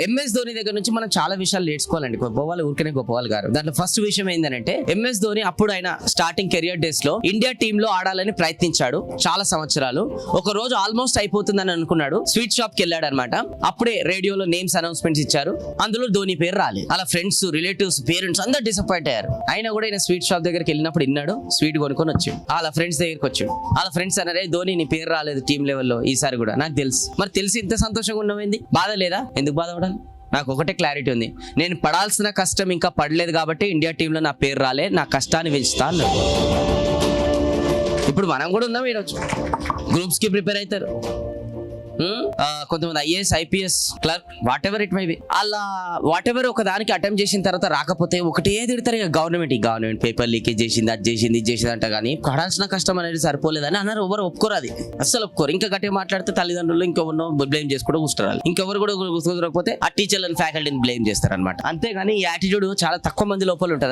MS Dhoni దగ్గర నుంచి మనం చాలా విషయాలు నేర్చుకోవాలండి. గొప్పవాళ్ళు ఊరికనే గొప్పవాళ్ళు గారు దాంట్లో ఫస్ట్ విషయం ఏంటంటే ఎంఎస్ ధోని అప్పుడు ఆయన స్టార్టింగ్ కెరియర్ డేస్లో ఇండియా టీమ్లో ఆడాలని ప్రయత్నించాడు చాలా సంవత్సరాలు. ఒక రోజు ఆల్మోస్ట్ అయిపోతుందని అనుకున్నాడు. స్వీట్ షాప్కి వెళ్ళాడు అనమాట అప్పుడే రేడియోలో నేమ్స్ అనౌన్స్మెంట్స్ ఇచ్చారు. అందులో ధోని పేరు రాలేదు అలా ఫ్రెండ్స్ రిలేటివ్స్ పేరెంట్స్ అందరు డిసప్పాయింట్ అయ్యారు. అయినా కూడా ఆయన స్వీట్ షాప్ దగ్గరికి వెళ్ళినప్పుడు విన్నాడు స్వీట్ కొనుక్కొని వచ్చాడు. అలా ఫ్రెండ్స్ దగ్గరికి వచ్చాడు. అలా ఫ్రెండ్స్ అన్నారే ధోని నీ పేరు రాలేదు టీం లెవెల్లో ఈసారి కూడా నాకు తెలుసు. మరి తెలిసి ఇంత సంతోషంగా ఉన్నవేంది బాధ లేదా? ఎందుకు బాధ నాకు ఒకటే క్లారిటీ ఉంది. నేను పడాల్సిన కష్టం ఇంకా పడలేదు కాబట్టి ఇండియా టీంలో నా పేరు రాలే నా కష్టాన్ని పెంచుతా అన్నాడు. ఇప్పుడు మనం కూడా ఉన్నాం ఈరోజు. గ్రూప్స్కి ప్రిపేర్ అవుతారు. Hmm? కొంతమంది IAS IPS clerk whatever it may be అలా వాట్ ఎవర్ ఒక దానికి అటెంప్ట్ చేసిన తర్వాత రాకపోతే ఒకటే తిడతారు ఇక గవర్నమెంట్ ఈ గవర్నమెంట్ పేపర్ లీకేజ్ చేసింది అది చేసింది ఇది చేసింది అంట కానీ పడాల్సిన కష్టం అనేది సరిపోలేదని అన్నారు. ఎవరు ఒప్పుకోరు అది. అస్సలు ఒప్పుకోరు. ఇంకా గట్టిగా మాట్లాడితే తల్లిదండ్రులు ఇంకెవరినో బ్లేమ్ చేసుకుంటూ కూర్చున్నారు ఇంకెవరు కూడా కుదరకపోతే ఆ టీచర్లను ఫ్యాకల్టీని బ్లేమ్ చేస్తారు అనమాట అంతేగాని ఈ యాటిట్యూడ్ చాలా తక్కువ మంది లోపల ఉంటుంది.